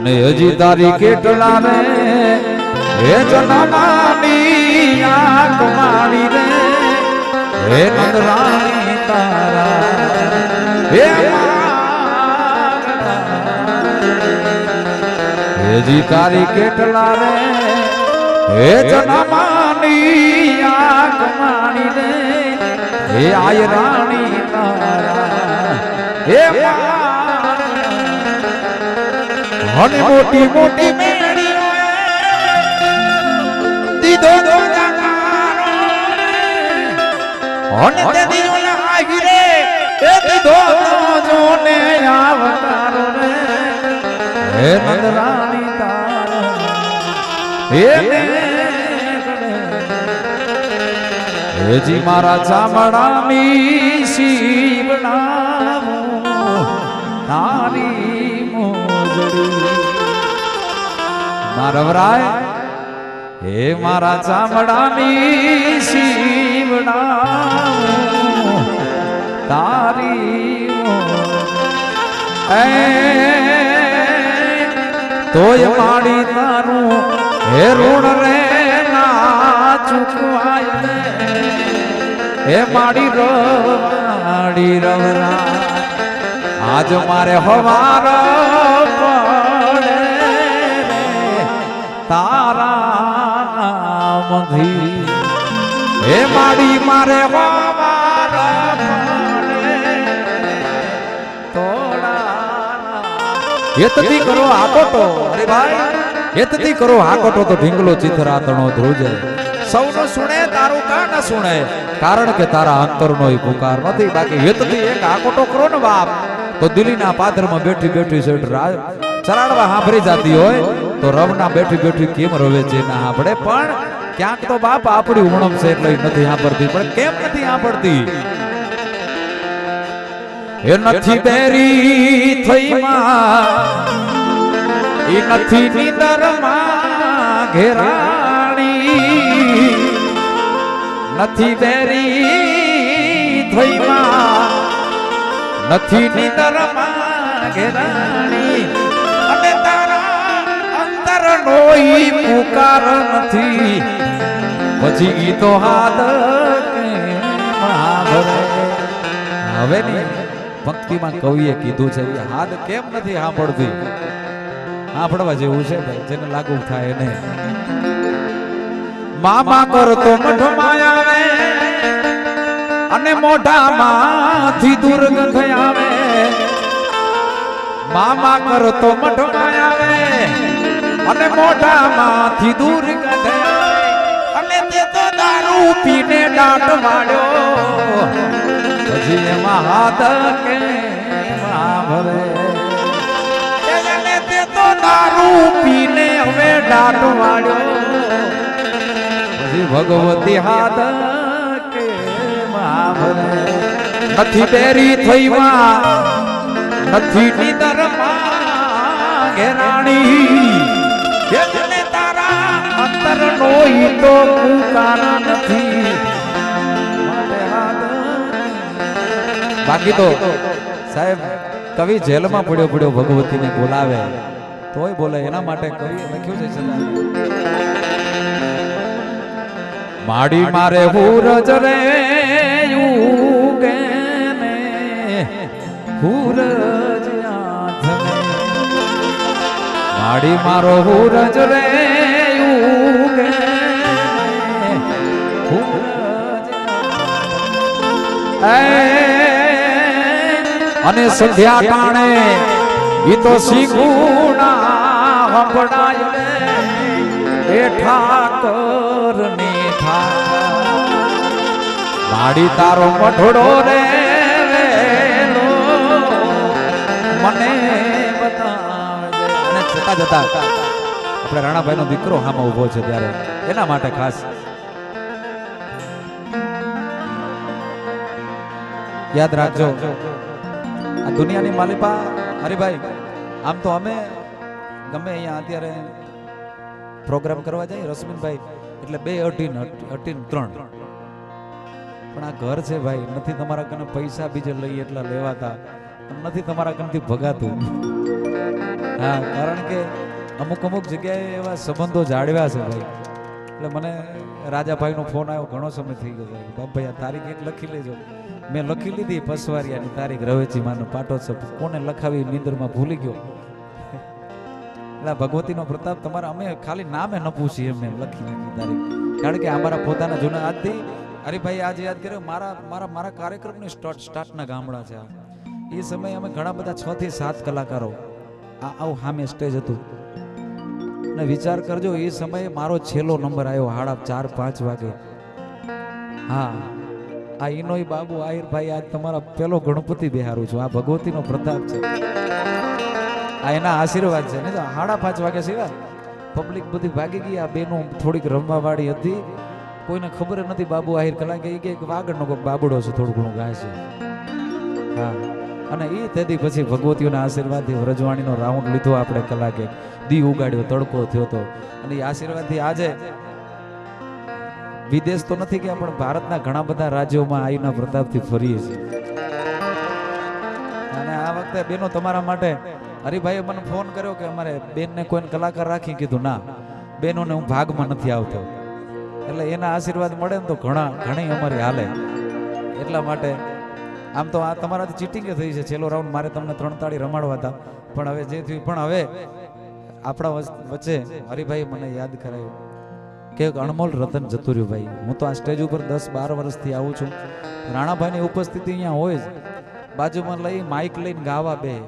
અને હજી તારી કેટલા રે હે જનમાની આંખ મારી રે. હે નંદરાણી તારા. હે હજી તારી કેટલા રે હે જનમાની આંખ મારી રે. હે આય રાણી તારા. હે અને મોટી મોટી મેળીઓ. દીધો દો અને તે દીવને આવી એ દીધો જોને આવતારો રે હે નંદરાણી તારો, હે હેજી મારા ચામડાની શીવડાવું મારા વરાય હે મારા ચામડાની શિવડા તારી તોય માડી તારું હે ઋણ રે ના ચૂકવાય. હે માડી રવાડી રવરા, આજ મારે હવાર તારા નામથી હે માડી મારે હેતથી કરો આકોટો અરે ભાઈ, હેતથી કરો આકોટો તો ઢીંગલો ચિત્રાતણો ધ્રુજે. સૌનો સુણે, તારું કા ન સુણે. કારણ કે તારા અંતરનો પુકાર નથી. બાકી હેતથી એક હાકોટો કરો ને બાપ. તો દિલ્હીના પાદરમાં બેઠી બેઠી છે રાજ ચરાડવા સાંભળી જાતી હોય. તો રવના બેઠી બેઠી કેમ રવે છે ના આપણે પણ ક્યાંક તો બાપ આપણી ઉણપ છે એટલે નથી સાંભળતી. પણ કેમ નથી સાંભળતી? એ નથી બેરી થઈ માં. એ નથી નીંદરમાં ઘેરાણી. નથી બેરી થઈ માં. નથી નીંદરમાં ઘેરાણી. અંતર નો ઈ પુકાર નથી. પછી ગીતો હવે ભક્તિમાં કવિએ કીધું છે હાથ કેમ નથી સાંભળતી સાંભળવા જેવું છે ભાઈ, જેને લાગુ થાય એને. મામા કરતો મઠ માયા અને મોઢામાંથી દુર્ગંધ આવે. મામા કરતો મઠ અને મોઢામાંથી દૂર આવે અને તે તો દારૂ પીને દાંત વાળ્યો. પછી એમાં હાથ કે ભરે. એને તે તો દારૂ પીને હવે દાંત વાળ્યો. ભગવતી હાથ કે ભરે. નથી બેરી થઈ માં નથી નીદરમાં ઘેરાણી. એને તારા અંતર નો તો પુકાર નથી બાકી તો સાહેબ કવિ જેલમાં પડ્યો પડ્યો ભગવતીને બોલાવે. તોય બોલે એના માટે કવિ લખ્યું છે સદા માડી મારે હુરજ રે ઉગે ને હુરજ માડી મારો હુરજ રે અને સંધ્યા ટાણે એ તો શીખુણા હંભળાય એ ઠાકર ને માડી તારો મઠોડો રે જતા જતા આપણે રાણાભાઈ નો દીકરો હામાં ઊભો છે ત્યારે. એના માટે ખાસ યાદ રાખજો. આ દુનિયાની માલિપા, હરિભાઈ, આમ તો અમે ગમે અહીંયા અત્યારે પ્રોગ્રામ કરવા જઈએ રશ્મિનભાઈ એટલે બે અઢીન અઢીન ત્રણ. પણ આ ઘર છે ભાઈ, નથી તમારા કને પૈસા બીજે લઈએ એટલા લેવાતા, નથી તમારા કનથી ભગાતું. હા, કારણ કે અમુક અમુક જગ્યાએ એવા સંબંધો જાળવ્યા છે ભાઈ. એટલે મને રાજાભાઈનો ફોન આવ્યો, ઘણો સમય થઈ ગયો બાપભાઈ આ તારીખ એક લખી લેજો. મેં લખી લીધી પસવારિયાની તારીખ, રવેચી માનો પાટોત્સવ. કોને લખાવી નિંદરમાં ભૂલી ગયો? એટલે ભગવતીનો પ્રતાપ તમારા, અમે ખાલી નામે ન પૂછીએ એમને લખી નાખી તારીખ. કારણ કે અમારા પોતાના જૂના, આજથી હરિભાઈ આજે યાદ કર્યો, મારા મારા મારા કાર્યક્રમની સ્ટાર્ટ, સ્ટાર્ટના ગામડા છે આ. એ સમયે અમે ઘણા બધા છ થી સાત કલાકારો આ આવું સામે સ્ટેજ હતું. ને વિચાર કરજો, એ સમયે મારો છેલ્લો નંબર આવ્યો હાડા ચાર, પાંચ વાગે. હા, આ ઈનોય બાબુ આહિરભાઈ, આજ તમારા પેલો ગણપતિ બિહારું છું. આ ભગવતીનો પ્રતાપ છે. આ એના આશીર્વાદ છે. ને તો હાડા પાંચ વાગ્યા સિવાય પબ્લિક બધી ભાગી ગઈ. આ બેનો થોડીક રમવા વાળી હતી. કોઈને ખબર નથી બાબુ આહિર કલા કે વાગડનો કોઈ બાબડો છે, થોડું ઘણું ગાય છે. હા. અને એ તેથી પછી ભગવતીઓના આશીર્વાદથી વ્રજવાણીનો રાઉન્ડ લીધો આપણે કલાકે. દી ઉગાડ્યો, તડકો થયો તો. અને એ આશીર્વાદથી આજે વિદેશ તો નથી ગયા, પણ ભારતના ઘણા બધા રાજ્યોમાં આયુના પ્રતાપથી ફરીએ છીએ. અને આ વખતે બેનો તમારા માટે હરિભાઈએ મને ફોન કર્યો કે અમારે બેનને કોઈને કલાકાર રાખી કીધું, ના, બેનોને હું ભાગમાં નથી આવતો. એટલે એના આશીર્વાદ મળે ને તો ઘણા, ઘણી અમારી હાલે. એટલા માટે આમ તો આ તમારાથી ચીટિંગ થઈ છે. છેલ્લો રાઉન્ડ મારે તમને ત્રણ તાળી રમાડવા હતા. પણ હવે જે થયું, પણ હવે આપણા વચ- વચ્ચે હરિભાઈ મને યાદ કરાયું કે અણમોલ રતન જતું રહ્યું ભાઈ. હું તો આ સ્ટેજ ઉપર દસ બાર વર્ષથી આવું છું. રાણાભાઈની ઉપસ્થિતિ અહીંયા હોય જ. બાજુમાં લઈ માઇક લઈને ગાવા બે.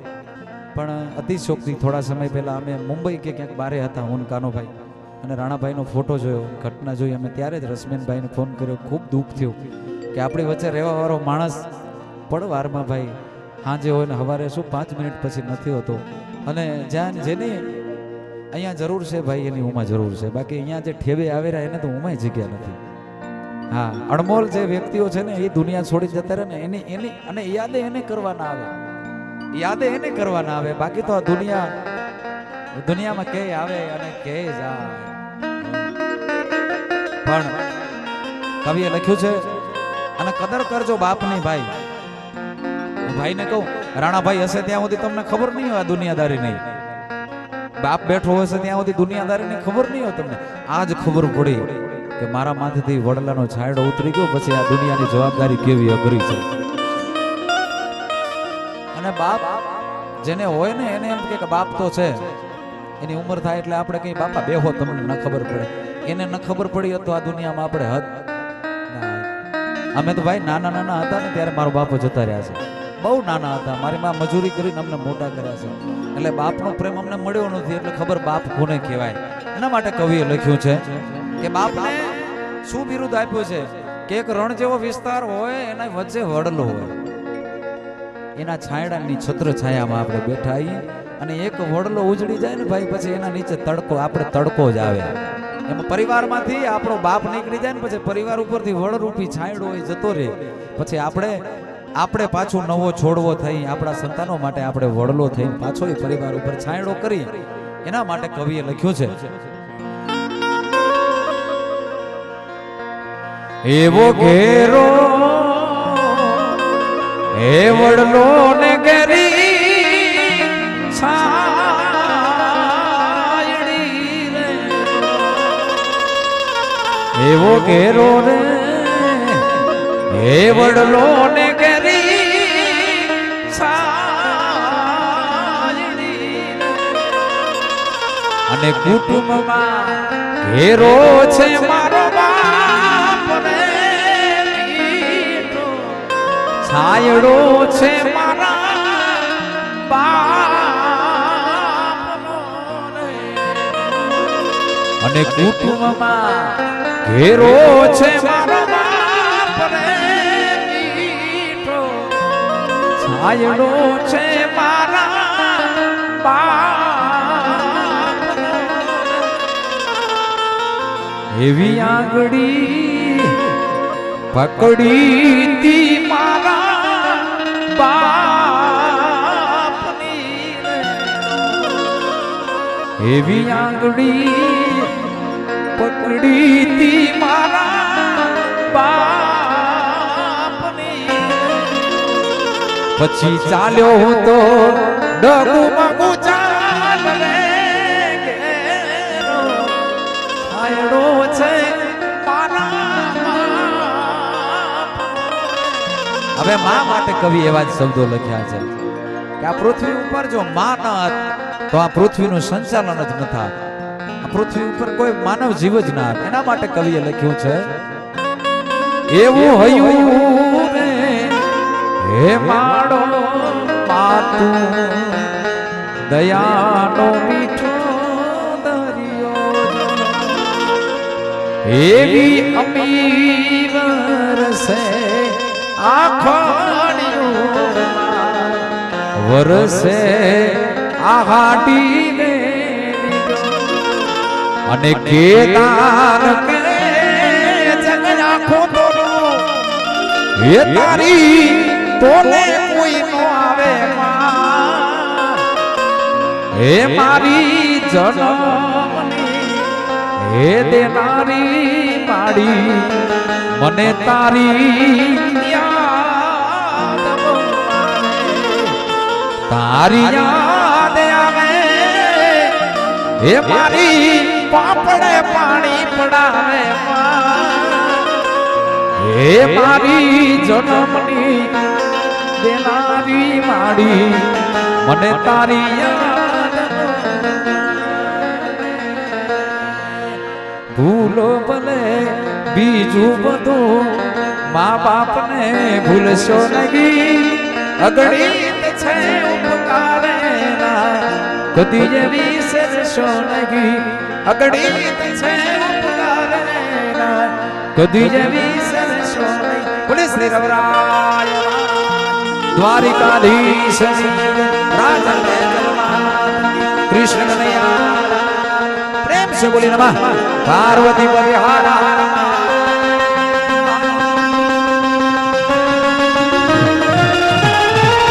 પણ અતિશોક્તિ થોડા સમય પહેલાં અમે મુંબઈ કે ક્યાંક બારે હતા, હું કાનોભાઈ. અને રાણાભાઈનો ફોટો જોયો. ઘટના જોઈ અમે ત્યારે જ રશ્મિનભાઈને ફોન કર્યો. ખૂબ દુઃખ થયું કે આપણી વચ્ચે રહેવા વાળો માણસ પડવારમાં ભાઈ સાંજે હોય ને સવારે શું પાંચ મિનિટ પછી નથી હોતો. અને જ્યાં જેની અહીંયા જરૂર છે ભાઈ, એની ઉમા જરૂર છે. બાકી અહીંયા જે ઠેવે આવેલા એને તો ઉમાય જગ્યા નથી. હા, અણમોલ જે વ્યક્તિઓ છે ને એ દુનિયા છોડી જતા રહે ને એની એની અને યાદે એને કરવાના આવે. યાદે એને કરવાના આવે. બાકી તો આ દુનિયા, દુનિયામાં કે આવે અને કે જાય. પણ કવિએ લખ્યું છે, અને કદર કરજો બાપની ભાઈ. હું ભાઈને કહું, રાણાભાઈ હશે ત્યાં સુધી તમને ખબર નહીં હોય આ દુનિયાદારી નહીં. બાપ બેઠો હશે ત્યાં સુધી દુનિયાદારીની ખબર નહીં હોય તમને. આજ ખબર પડી કે મારા માથેથી વડલાનો છાંયડો ઉતરી ગયો, પછી આ દુનિયાની જવાબદારી કેવી અઘરી છે. અને બાપ જેને હોય ને એને એમ કે બાપ તો છે. એની ઉંમર થાય એટલે આપણે કઈ બાપા બેહો તમને ન ખબર પડે. એને ન ખબર પડી હતો આ દુનિયામાં આપણે હદ. અમે તો ભાઈ નાના નાના હતા ને ત્યારે મારો બાપો જતા રહ્યા છે. બહુ નાના હતા. મારી માં મજૂરી કરીને અમને મોટા કર્યા છે. એટલે બાપનો પ્રેમ અમને મળ્યો નથી એટલે ખબર બાપ કોને કહેવાય. એના માટે કવિએ લખ્યું છે કે બાપને શું બિરુદ આપ્યું છે? કે એક રણ જેવો વિસ્તાર હોય, એના વચ્ચે વડલો હોય. એના છાંયડાની છત્ર છાયામાં આપણે બેઠા આવીએ અને એક વડલો ઉજળી જાય ને ભાઈ, પછી એના નીચે તડકો, આપણે તડકો જ આવે. એમાં પરિવારમાંથી આપણો બાપ નીકળી જાય ને, પછી પરિવાર ઉપરથી વડરૂપી છાંયડો હોય જતો રહે. પછી આપણે આપણે પાછો નવો છોડવો થઈ, આપણા સંતાનો માટે આપણે વડલો થઈ, પાછો એ પરિવાર ઉપર છાંયડો કરી એના માટે કવિએ લખ્યું છે. એવો ઘેરો એ વડલો ને ઘેરી એવો ઘેરો રે એ વડલો ને અને કુટુંબમાં ઘેરો છે મારો બાપ રે છાયડો છે મારા બાપ. અને કુટુંબમાં ઘેરો છે મારો બાપ રે છાયડો છે એવી આંગળી પકડી તી મારા બાપની એવી આંગળી પકડી તી મારા બાપની પછી ચાલ્યો હું તો ડગુ મગુ હવે માં માટે કવિ એવા જ શબ્દો લખ્યા છે કે આ પૃથ્વી ઉપર જો માં ન તો આ પૃથ્વીનું સંચાલન જ ન થાત. આ પૃથ્વી ઉપર કોઈ માનવ જીવ જ ના એના માટે કવિએ લખ્યું છે, એવું હયું હે માડો માતું, દયાનો મીઠો દરિયો એવી અમી વરસે આખોડિયું વરસે આહાડી ને અને કેદાર કે જગ આખો તોડું. હે તારી તોને કોઈ નો આવે હે મારી જનમની હે દેનારી માડી મને તારી તારી યાદ આવે, હે મારી પાપડે પાણી પડાવે. હે મારી જન્મની દેનારી માડી, મને તારી યાદ ભૂલો ભલે, બીજું બધું મા બાપને ભૂલશો નહીં અગણિત कदीय विसर सोनगी अगड़ी तसे तो उपकार रेना कदीय विसर सोनगी बोले श्री रवराय द्वारिकाधीश राजा ने कृष्ण ने प्रेम से बोली नमः, पार्वती परिहारा